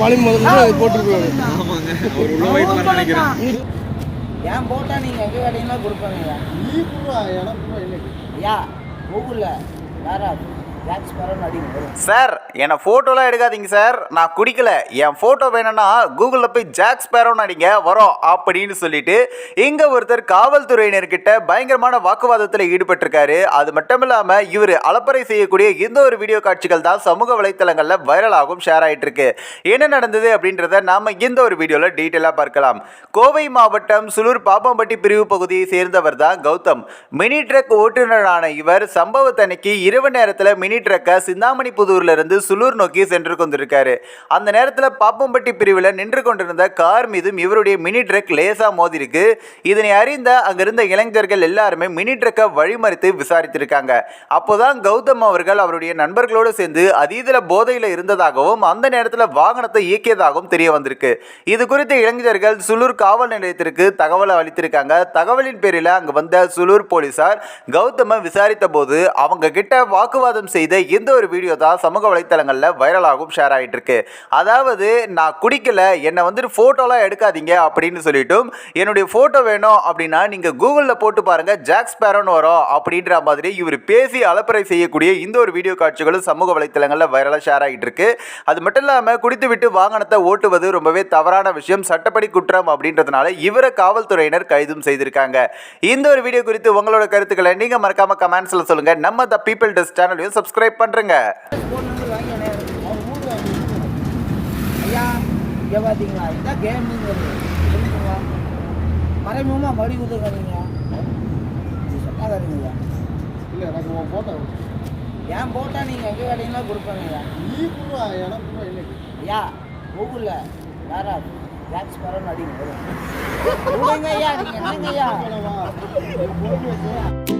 பாலின் முதல்ல போட்டுருக்காரு ஏன் போட்டா நீங்க எங்க வேலையுமே கொடுப்பாங்க? நீ புறா எனக்கு ஐயா கூகுளில் வேற சார் என்னை ஃபோட்டோலாம் எடுக்காதீங்க சார் நான் குடிக்கல. என் ஃபோட்டோ வேணும்னா கூகுளில் போய் ஜாக் ஸ்பேரோன்னு அடிங்க வரோம் அப்படின்னு சொல்லிட்டு இங்கே ஒருத்தர் காவல்துறையினர்கிட்ட பயங்கரமான வாக்குவாதத்தில் ஈடுபட்டிருக்காரு. அது மட்டும் இல்லாமல் இவர் அலப்பறை செய்யக்கூடிய இந்த ஒரு வீடியோ காட்சிகள் தான் சமூக வலைத்தளங்களில் வைரலாகவும் ஷேர் ஆகிட்டு இருக்கு என்ன நடந்தது அப்படின்றத நாம் இந்த ஒரு வீடியோவில் டீட்டெயிலாக பார்க்கலாம். கோவை மாவட்டம் சுலூர் பாப்பம்பட்டி பிரிவு பகுதியை சேர்ந்தவர் தான் கௌதம். மினி ட்ரக் ஓட்டுநரான இவர் சம்பவத்தன்னைக்கு இரவு நேரத்தில் மினி மினி ட்ரக்கை சிந்தாமணி புதூரில் இருந்து சுலூர் நோக்கி சென்று கொண்டிருக்காரு. அந்த நேரத்தில் பாப்பம்பட்டி பிரிவில் நின்று கொண்டிருந்த கார் மீதும் இவருடைய மினி ட்ரக் லேசா மோதிருக்கு. இதனை அறிந்த அங்கிருந்த இளைஞர்கள் எல்லாருமே மினி ட்ரக்கை வழிமறித்து விசாரித்திருக்காங்க. அப்போதான் கௌதம் அவர்கள் அவருடைய நண்பர்களோடு சேர்ந்து அதீதல போதையில் இருந்ததாகவும் அந்த நேரத்தில் வாகனத்தை இயக்கியதாகவும் தெரிய வந்திருக்கு. இது குறித்து இளைஞர்கள் சுலூர் காவல் நிலையத்திற்கு தகவல் அளித்திருக்காங்க. தகவலின் பேரில் அங்கு வந்த சுலூர் போலீசார் கௌதம விசாரித்த போது அவங்க கிட்ட வாக்குவாதம் செய்து இந்த ஒரு வீடியோ தான் சமூக வலைத்தளங்களில் வைரலாகவும் ஷேர் ஆகிட்டு இருக்கு அதாவது நான் குடிக்கல என்னை வந்துட்டு ஃபோட்டோலாம் எடுக்காதீங்க அப்படின்னு சொல்லிட்டும் என்னுடைய ஃபோட்டோ வேணும் அப்படின்னா நீங்கள் கூகுளில் போட்டு பாருங்க ஜாக்ஸ் பேரோன் வரும் அப்படின்ற மாதிரி இவர் பேசி அலப்பறை செய்யக்கூடிய இந்த ஒரு வீடியோ காட்சிகளும் சமூக வலைத்தளங்களில் வைரலாக ஷேர் ஆகிட்டு இருக்கு அது மட்டும் இல்லாமல் குடித்து விட்டு வாகனத்தை ஓட்டுவது ரொம்பவே தவறான விஷயம் சட்டப்படி குற்றம் அப்படின்றதுனால இவரை காவல்துறையினர் கைதும் செய்திருக்காங்க. இந்த ஒரு வீடியோ குறித்து உங்களோட கருத்துக்களை நீங்கள் மறக்காம கமெண்ட்ஸில் சொல்லுங்க. நம்ம த பீப்பிள் டெஸ்ட் சேனலையும் சப்ஸ்கிரைப் பண்ணுறங்க ஐயா இங்கே பார்த்தீங்களா இதான் கேமுங்கிறது மறைமுகமாக மடி கொடுத்துருக்காதீங்க சொல்லாதீங்க இல்லை எனக்கு உன் போட்டோ ஏன் போட்டால் நீங்கள் எங்கே வேலையுமே கொடுப்பாங்க ஐயா? நீ புறா எனக்கு எனக்கு ஐயா கூகுளில் வேற ஜாக்ஸ் பரவன் அடிங்க ஐயா நீங்கள் என்னங்க ஐயா? போட்டு